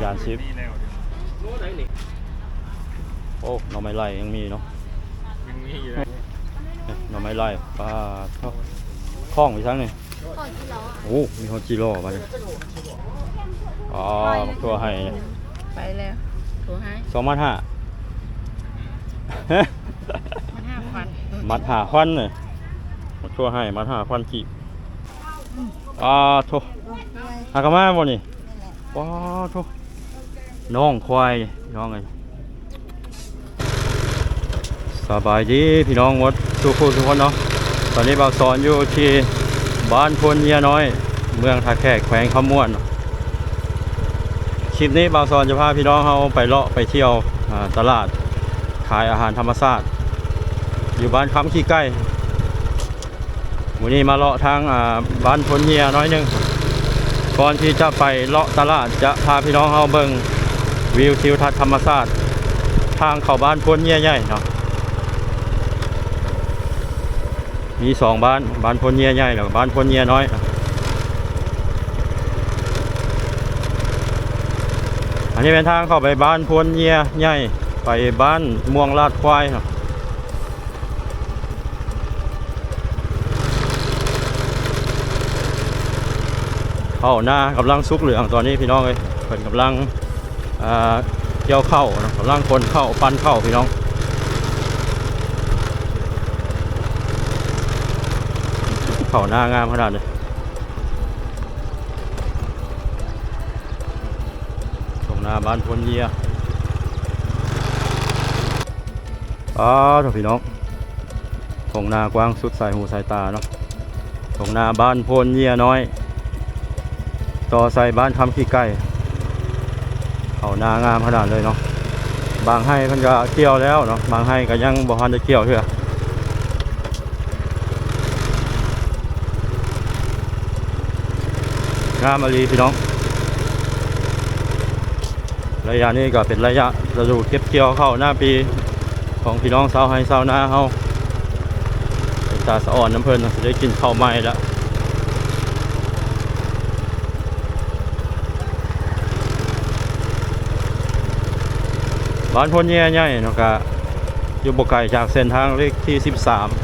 จานชิปนี่แล้วโน้ตไหนนี่โอ้หน่อไม้ไล่ยังมีเนาะยังมีอยู่เลยเอ๊ะหน่อไม้ไล่ปลาเท่าคล้องไปทั้งนี่ก่อนที่เราอะโอ้มีฮอตจิโร่มาเลยอ๋อมาตัวให้ไปแล้วโทรให้สองมัดห้ามันห้าพันมัดหาควันเลยมาตัวให้มัดหาควันกีบอ่าโทอากามาบ่นี่ว้าวโท น้องควายน้องไงสบายดีพี่น้องหมดทุกคนทุกคนเนาะตอนนี้บ่าวสอนอยู่ที่บ้านพลเมียน้อย เมืองท่าแขกแขวงขมวนเนคลิปนี้บ่าวสอนจะพาพี่น้องเขาไปเลาะไปเที่ยวตลาดขายอาหารธรรมชาติอยู่บ้านคำขี้ใกล้วันนี้มาเลาะทางบ้านพลเมียน้อยหนึงก่อนที่จะไปเลาะตลาดจะพาพี่น้องเขาเบิ่ง วิวทิวทัศน์ธรรมชาสติทางเข้าบ้านพลเมียใหญ่เนาะมีสองบ้านบ้านพลเนียใหญ่แล้วบ้านพลเนียน้อยอันนี้เป็นทางเข้าไปบ้านพลเนียใหญ่ไปบ้านม่วงลาดควายครับเข้าหน้ากำลังซุกเหลืองตอนนี้พี่น้องเลยเป็นกำลัง เกี่ยวเข้านะกำลังคนเข้าปั้นเข้าพี่น้องเข่าหน้างามขนาดเลยตรงหน้าบ้านพลเยียอ๋อทุกพี่น้องตรงหน้ากว้างสุดสายหูสายตาเนาะตรงหน้าบ้านพลเยียน้อย ต่อใส่บ้านคำขี้ไก่ เขาหน้างามขนาดเลยเนาะบางให้เพิ่นก็เกี่ยวแล้วเนาะบางให้ก็ยังบ่ทันได้เกี่ยวเถอะงามอารีพี่น้อง ระยะนี้ก็เป็นระยะฤดูเก็บเกี่ยวเข้าหน้าปีของพี่น้องชาวไฮชาวนาเฮาตาสะอ่อนน้ำเพลินน่ะได้กินข้าวใหม่แล้ว บ้านพลเย่ใหญ่เนาะก็อยู่บกไก่จากเส้นทางเลขที่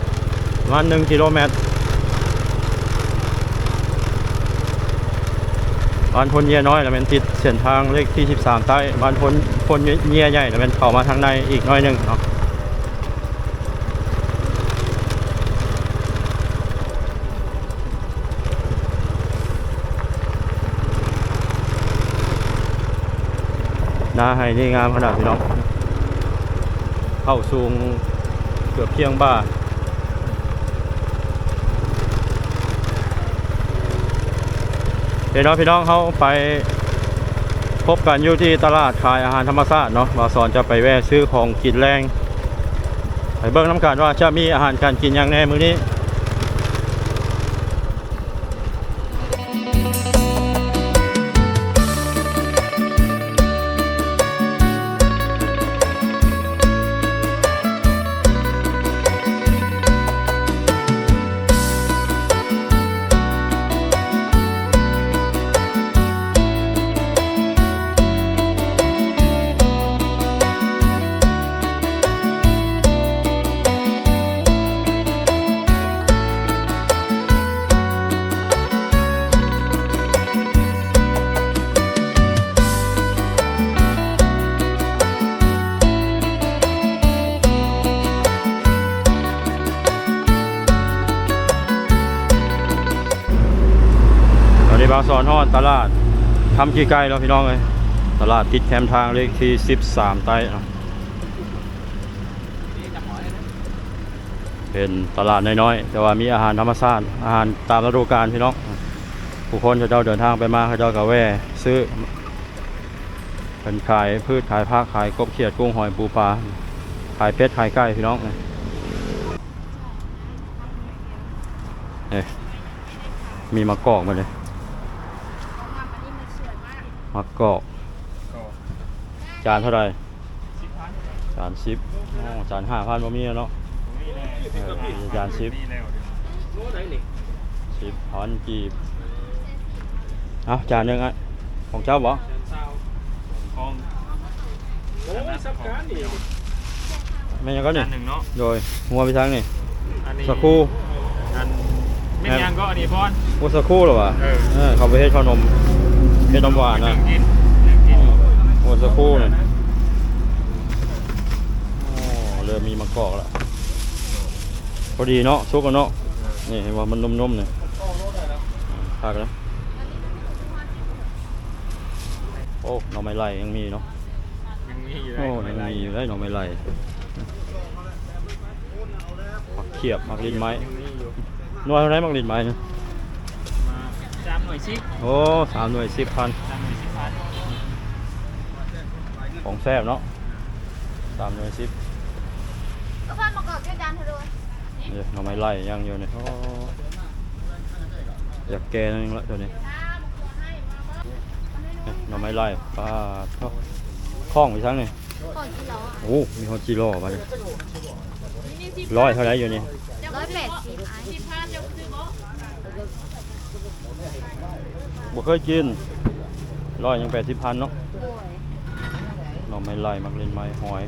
13ประมาณ1กิโลเมตรบ้านพนเยียน้อยแล้วเป็นติดเส้นทางเลขที่ 13 ใต้บ้านพนพนเยียใหญ่แล้วเป็นเข้ามาทางในอีกน้อยหนึงเนาะ น้าให้นี่งามขนาดพี่น้องเข้าสูงเกือบเพียงบ้านเดี๋ยวเนาะพี่น้องเขาไปพบกันอยู่ที่ตลาดขายอาหารธรรมชาติเนาะบาสอนจะไปแวะซื้อของกินแรงไปเบิ่งน้ำกันว่าจะมีอาหารการกินอย่างแน่มื้อนี้ อนนี้บาสอนฮอดตลาดทำกี่ไกลแล้วพี่น้องเลยตลาดติดแคมทางเลขที่ 13 ใต้เนาะเป็นตลาดน้อยๆแต่ว่ามีอาหารธรรมชาติอาหารตามฤดูกาลพี่น้องผู้คนเขาเจ้าเดินทางไปมาเขาเจ้าก็แวะซื้อเป็นขายพืชขายผักขายกบเขียดกุ้งหอยปูปลาขายเป็ดขายไก่พี่น้องเนี่ยเอ้ยมีมะกอกมาเลย มะกอกจานเท่าไหร่จานสิบจานห้าพันบ่มีเนาะจานสิบสิบพันกีบเอาจานหนึ่งอะของเจ้าบ่เดินเศร้าคลองโอ้ยสับการนี่แม่ยังก็นี่นหนึ่งเนาะโดยหัวไปทางนี่อันนี้สักครู่อันไม่ยังก็อันนี้พอนโอ้สักคู่หรอวะเออเออเขาไปเฮ็ดข้าวนม เฮ็ดนมหวานหนะนึ่งกินหนึ่งกินโอ้สักครู่เนี่ยโอ้เริ่มมีมะกอกแล้วพอดีเนาะซุกกันเนาะนี่เห็นว่ามันนุ่มๆเนี่ยพักแล้วโอ้หน่อไม้ไล่ยังมีเนาะยังมีอยู่โอ้ได้ยังไรมีอยู่ได้หน่อไม้ไล่ผักเขียบผักลิ้นไม้ยังมีอยู่หน่วยเท่าไหรผักลิ้นไม้เนี่ยมาจาม หน่วยชิกโอ้สามหน่วยสิบพันจามหน่วยสิบพันของแซ่บเนาะสามหน่วยสิบก็ฟันมากอกแค่จานเธอด้วยเดี๋ยวหน่อไม้ไล่ยังอยู่เนี่ยโอ้อยากแกนั่นเองละตัวนี้เนี่ยหน่อไม้ไล่ปลาเท่าคล้องไปทั้งนี่ก่อนที่เราอะโอ้มีฮอตจิโร่มาดิร้อยเท่าไหรอยู่นี่ร้อยแปดสิบไอ้ บ่เคยกินร้อยยังแปดสิบพันเนาะด้วยหน่อไม้ไล่มักเล่นไม้หอย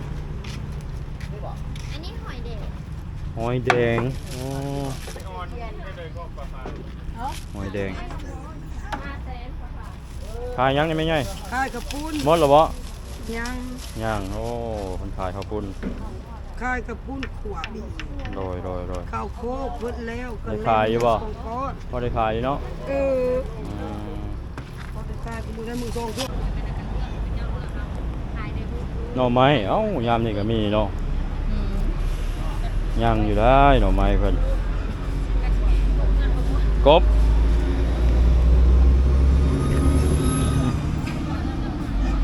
อันนี้หอยเด็กหอยแดงโอ้ไปออนได้เลยก็ประมาณหอยแดงขายยังนี่ไม่ใช่ขายกระปุ้นหมดแล้วบ่ยังย่างโอ้คนขายข้าวปุ้นขายกระปุ้นขวบีโดยโดยโดยข้าวโคกเพิ่นแล้วก็ได้ขายอยู่บ่สองก้อนพอได้ขายอยู่เนาะเออ หน่อไม้เอ้ายามนี่ก็มีเนาะย่างอยู่ได้หน่อไม้เพิ่นกบ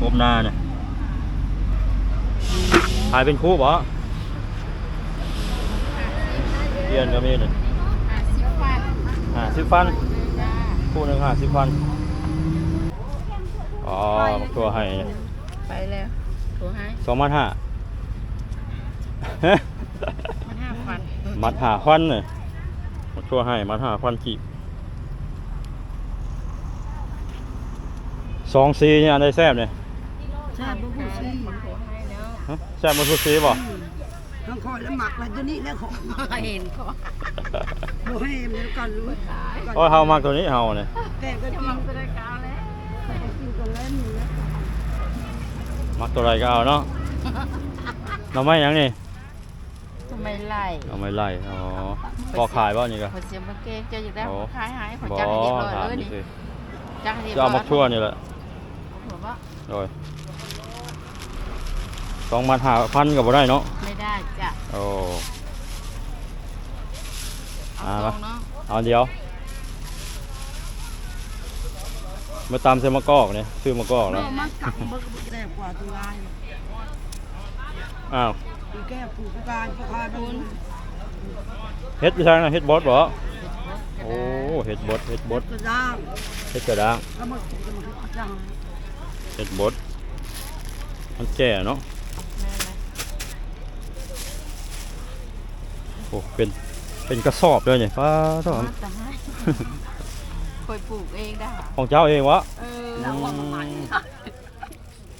กบหน้าเนี่ยขายเป็นคู่บ่เรียนก็มีเนี่ยห้าสิบฟันห้าสิบฟันจ้าคู่หนึ่งห้าสิบฟัน อ๋อบักตัวให้ไปแล้วโทรให้สองพันห้ามันห้าฟันมัดหาควันเลยบักตัวให้มัดหาควันกีบสองซีเนี่ยอันใดแซ่บเนี่ยใช่บ่ฮู้สิโทรให้แล้วฮะแซ่บมาทุกซีบ่ทั้งคอยแล้วหมักแล้วเดี๋ยวนี้แล้วของเห็นก็บ่ให้เอ็มแล้วกันรู้โอ้ยเฮามากตัวนี้เฮาเนี่ยแต่ก็จะกินมังเป็นรายการแล้ว แต่ก็กินกันแล้วนี่นะ มักตัวไรก็เอาเนาะเราไม่หยังนี่ทำไมไล่เราไม่ไล่อ๋อพอขายบ่นี่ก็ขอเสียงมาเกงจะอยู่ได้โอ้ขายหายขอบ่จ้างให้เรียบร้อยถามเลยนี่นี่สิจ้างให้เรียบจะร้อเอายมักชั่วนี่แหละผมว่าโดยสองมัดหาพันกับบ่ได้เนาะไม่ได้จ้ะโอ้เอาอ่าตรงเนาะเอาเดียว มาตามเซมะกอกเนี่ยซื้อมะกอกแล้วเอามันกักมันก็แซ่บกว่าตัวลายอ้าวกูแก้ผูกกูการกูคายบุญเฮ็ดที่ทางนะเฮ็ดบดบ่โอ้เฮ็ดบดเฮ็ดบดกระด้างเฮ็ดกระด้างแล้วมันกินมันกระด้างเฮ็ดบดมันแก่เนาะแม่ไหมโอ้เป็นเป็นกระสอบเลยเนี่ยป้าต้อมาแต่ให้ คอยปลูกเองได้ค่ะของเจ้าเองวะเอออืม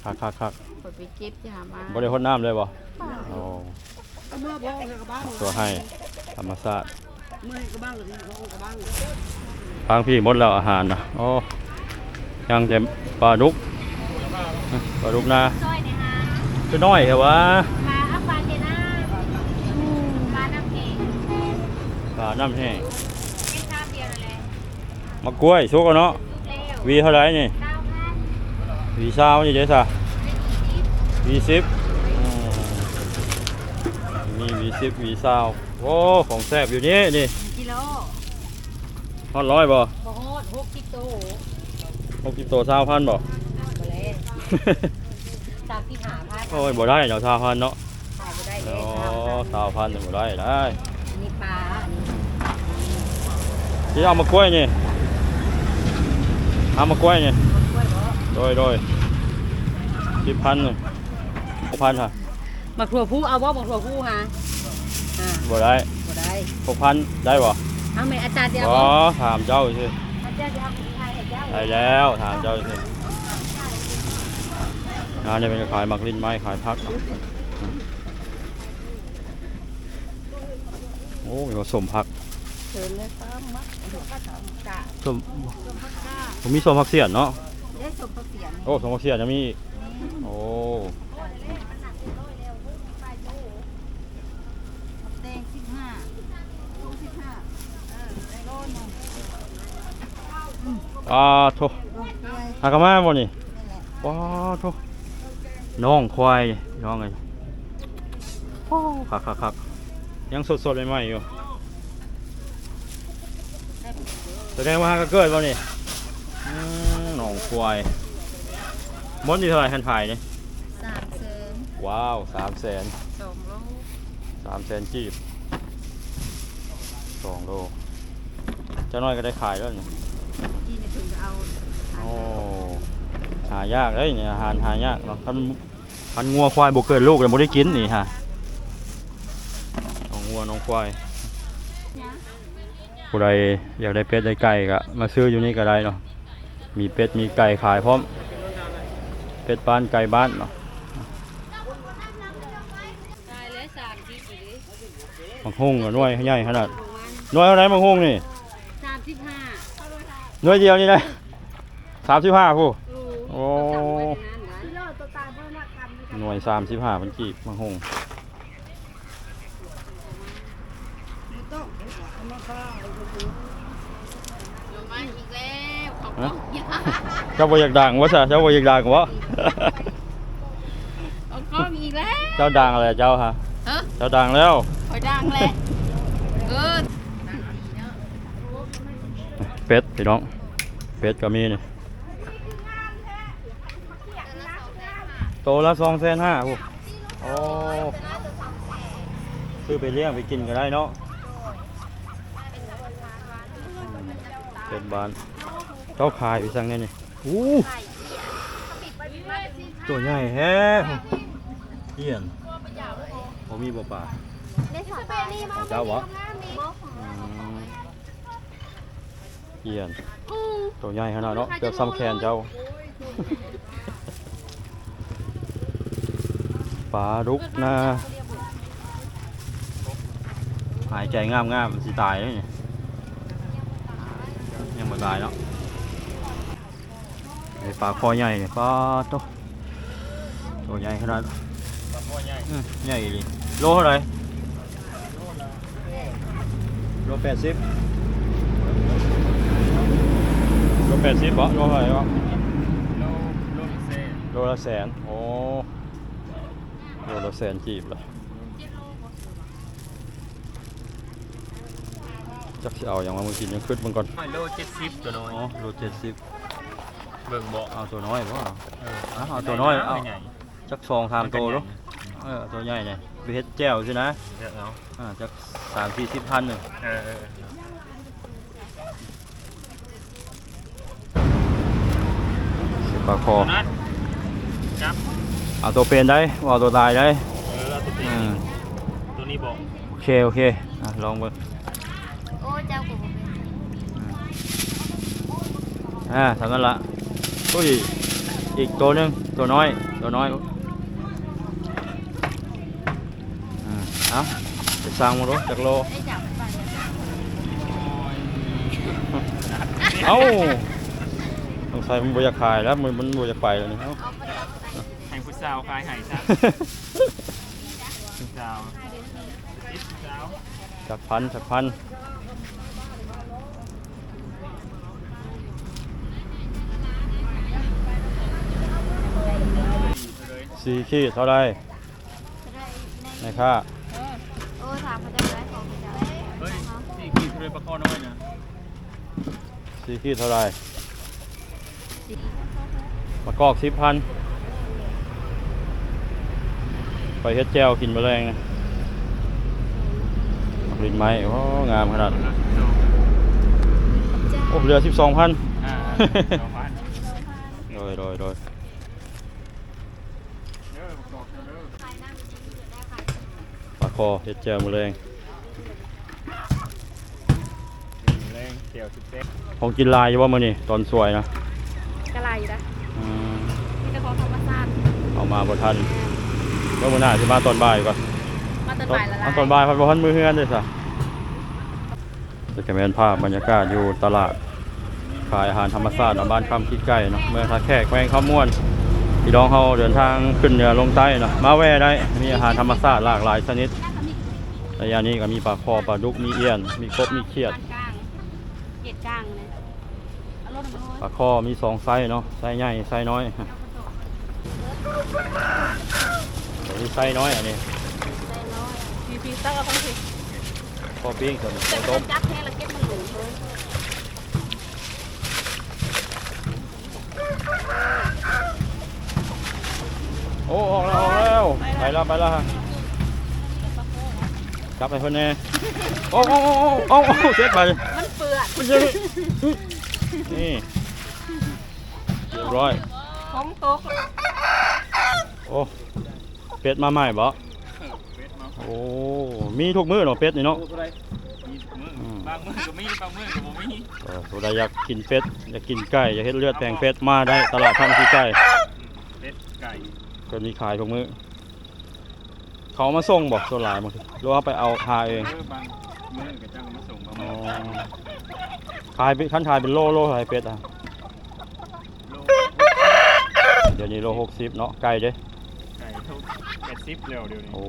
คักคักคักคอยไปเก็บจะหามาบ่ได้พดน้ำเลยบ่โอ้เอาเมื่อพ่อเลยกับบ้างตัวให้ธรรมชาติเมื่อกับบ้างหรือเขากับบ้างทางพี่หมดแล้วอาหารนะโอ้ยังแต่ปลาดุกปลาดุกนาซอยเนี่ยฮะคือน้อยเหรอวะปลาอัปปาเจน่าปลาน้ำแข็งปลาน้ำแห้ง มะกล้วยสุกแล้วเนาะเร็ววีเท่าไหรนี่เก้าพันวีซาวนี่เจ๊สะเป็นยี่สิบวีสิบอืมมีวีสิบวีซาวโอ้ของแซ่บอยู่นี่นี่กิโลฮอดร้อยบ่บ่โหดหกกิโลหกสิบตัวซาวพันบ่บ่เลยสามที่หาพันโอ้ยบ่ได้เนาะซาวพันเนาะขายบ่ได้เลอ๋ยอซาวพันเนี่ยบ่ได้ได้อันนี้ปลาอันนี้ที่เอามากล้วยนี่ เอามากล้วยนี่กล้วยบ่โดยโดยสิบพันหนึ่งหกพันค่ะบักถั่วผู้เอาบ่บักถั่วผู้ฮะอ่าบ่ได้บ่ได้หกพันได้บ่เอาแม่อาจารย์เดียวบ่บ่ถามเจ้าสิอาจารย์เดียวของไทยอาจารย์ได้แล้วถามเจ้าสิงานนี้เป็นขายมักลิ้นไม้ขายพักเนาะโอ้มีผสมผัก เชิญเลยครับมัดก็ทำกะส้มผมมีส้มผักเสียนเนาะได้สมประเสียนโอ้ส้มผักเสียนจะมีอีกโอ้แดงสิบห้าลูกสิบห้าเออได้โลนึงอ่าโถโอเคหากามาบ่นี่นี่แหละว้าโถน้องควายน้องไงโอ้คักคักคักยังสดสดๆใหม่ๆอยู่ แสดงว่าหากาเกิดบ่นี่อืมน้องควายมดนี่เท่าไหร่คันถ่ายนี่สามเซนว้าวสามแสนสองโลสามแสนจีบสองโลเจ้าน้อยก็ได้ขายแล้วนี่ที่จะถึงจะเอาโอ้หายากเลยเนี่ยอาหารหายากเนาะพันพันงัวควายบกเกิดลูกเลยบ่ได้กินนี่ฮะน้องงัวน้องควาย ผู้ใดอยากได้เป็ดได้ไก่ก็มาซื้ออยู่นี่ก็ได้เนาะมีเป็ดมีไก่ขายพร้อม เป็ดบ้านไก่บ้านเนาะได้เลยสามสิบอยู่ดิมังฮุ่งก็หน่วยใหญ่ขนาดหน่วยเท่าไหรมังฮุ่งนี่สามสิบห้าหน่วยเดียวนี่นะสามสิบห้าผู้อือโอ้ที่เราตัวตาเพิ่มนักทำหน่วยสามสิบห้าพันกีบมังฮุ่งต้องเอามาข้าว มาอีกแล้วของ ฮะ กล้อง เจ้าบ่อยากดังวะซะเจ้าบ่อยากดังวะของกล้องอีกแล้วเจ้าดังอะไรเจ้าฮะเฮ้ยเจ้าดังแล้ว คอยดังเลยเออเป็ดพี่น้อง เป็ดก็มีนี่โตละสองแสนห้าผู้โอ้ซื้อไปเลี้ยงไปกินก็ได้เนาะเป็ดบานเจ้าขายไปสั่งไงนี่ อู้ตัวใหญ่แฮะเยี่ยนผมมีบ่ป่าของเจ้าวะเยี่ยนตัวใหญ่ขนาดเนาะเกือบซ้ำแขนเจ้าปลาดุกนะหายใจงามงามๆสิตายเลยนี่ยังไม่ตายเนาะ ลาคอใหญ่เนี่ยปลาตัวตัวใหญ่ขนาดปลาหม้อใหญ่อื้อใหญ่ดิโลเท่าไหร่โลแปดสิบโลแปดสิบบ่โลเท่าไหร่วะโลโลเซ่โลละแสนโอ้โลละแสนจีบเลยจักสิเอาอย่างมาเมื่อกี้ยังขึ้นมันก่อนไม่โลเจ็ดสิบตัวน้อยอ๋อโลเจ็ดสิบ เบิ่งเบาะเอาตัวน้อยบ่เออเอาเอาตัวน้อยเอาใหญ่จักสองสามตัวลูกเออตัวใหญ่เนี่ยไปเฮ็ดแจ่วสินะเดี๋ยวเอาอ่าจักสามสี่สิบพันหนึ่งเออเออสิบปลาคอตัวนั้นครับเอาตัวเป็นได้บ่เอาตัวตายได้เออเอาตัวนี้อืมตัวนี้บอกโอเคโอเคอะลองเบิ่งโอ้เจ้ากูเป็นอ่าทำนั้นละ อุ้ยอีกตัวหนึงตัวน้อย ตัวน้อยอ่าเอาไปสั่งมาดูจากโลได้จับไปเอ้าต้องใส่มันบอยากขายแล้วมันมันบอยากไปแล้วนี่เอ้าเอาไปจับไปให้ผู้สาวคลายไห่ซะผู้สาวอิสสาวจากพันจากพัน สี่ขีดเท่าไรในค่าโอ้ถามเขาจะได้ของเขาจะได้เฮ้ยนี่กี่เลยปลาคอน้อยนะสี่ขีดเท่าไรมากอกสิบพันไปเฮ็ดแจวกินแมลงนะรินไม้โอ้งามขนาด โอ้เหลือสิบสองพันอ่าสองพันโดยโดยโดย เด้อประกอบเด้อ ปลา คอเฮ็ดแจวแมลงแรงเกี่ยวสิบเซ็กของกินลายอยู่ว่ามื้อนี้ตอนสวยนะกระไรนะอืมมีแต่ของธรรมชาติเอาเอามาบ่ทันเมื่อวันหน้าสิมาตอนบ่ายก่อนมาตอนบ่ายละเอาตอนบ่ายพันบ่ทันมือเฮือนเด้อซะจะแกแม่นภาพบรรยากาศอยู่ตลาดขายอาหารธรรมชาติเนาะบ้านคำคิดใกล้เนาะเมืองท่าแขกแขวงข้าวม่วนพี่น้องเฮาเดินทางขึ้นเหนือลงใต้เนาะมาแวะได้มีอาหารธรรมชาติหลากหลายชนิด ระยะนี้ก็มีปลาคอปลาดุกมีเอี้ยน มีกบมีเขียดกลางเกียดกลางเลยเอารถมาปลาคอมีสองไซส์เนาะไซส์ใหญ่ไซส์น้อยเดี๋ยวนี้ไซส์น้อยอันนี้พีพีตั้งเอาทั้งทีคอปิ้งส่วนแต่ต้ต้มมจับแห้แล้วเก็บมันหลงเลยโอ้ออกแล้วออกแล้วไปแล้วไปแล้ว ฮะกลับไปคนแน่โอ้โอ้โอ้โอ้โอ้เช็ดไปมันเปื่อนมันยังนี่เรียบร้อยของโต๊ะโอ้เป็ดมาใหม่บ่เป็ดมาโอ้มีทุกมื้อเนาะเป็ดนี่เนาะมีมือบางมือก็มีบางมือก็บ่มีเออตัวใดอยากกินเป็ดอยากกินไก่อยากเฮ็ดเลือดแปลงเป็ดมาได้ตลาดท่าที่ใกล้เป็ดไก่ก็มีขายทุกมื้อ เขามาส่งบอกส่วนหลายบางทีหรือว่าไปเอาหาเอง เออบางมือก็จ้างมาส่งมาอ๋อมาขายเป็นขั้นขายเป็นโลโลขายเป็ดอะ โลเดี๋ยวนี้โลหกสิบเนาะไก่เด้ ไก่ทุกแปดสิบเร็วเดี๋ยวนี้โอ้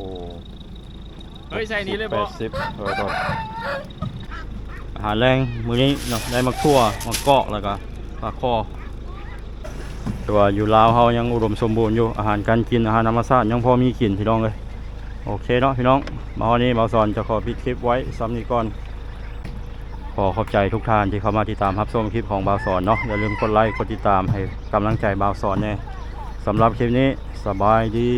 เฮ้ยใส่นี้เลยแปบ่ดสิบเออครับอาหารแรงมื้อนี้เนาะได้มักทั่วมักเกาะแล้วก็ปลาคอตัวาอยู่ลาวเฮายังอุดมสมบูรณ์อยู่อาหารการกินอาหารธรรมชาติยังพอมีกินพี่น้องเลย โอเคเนาะพี่น้องมาวันนี้บ่าสอนจะขอปิดคลิปไว้ซ้ำนี้ก่อน ขอขอบใจทุกท่านที่เข้ามาติดตามรับชมคลิปของบาวสอนเนาะอย่าลืมกดไลค์กดติดตามให้กำลังใจบาวสอนเน่สำหรับคลิปนี้สบายดี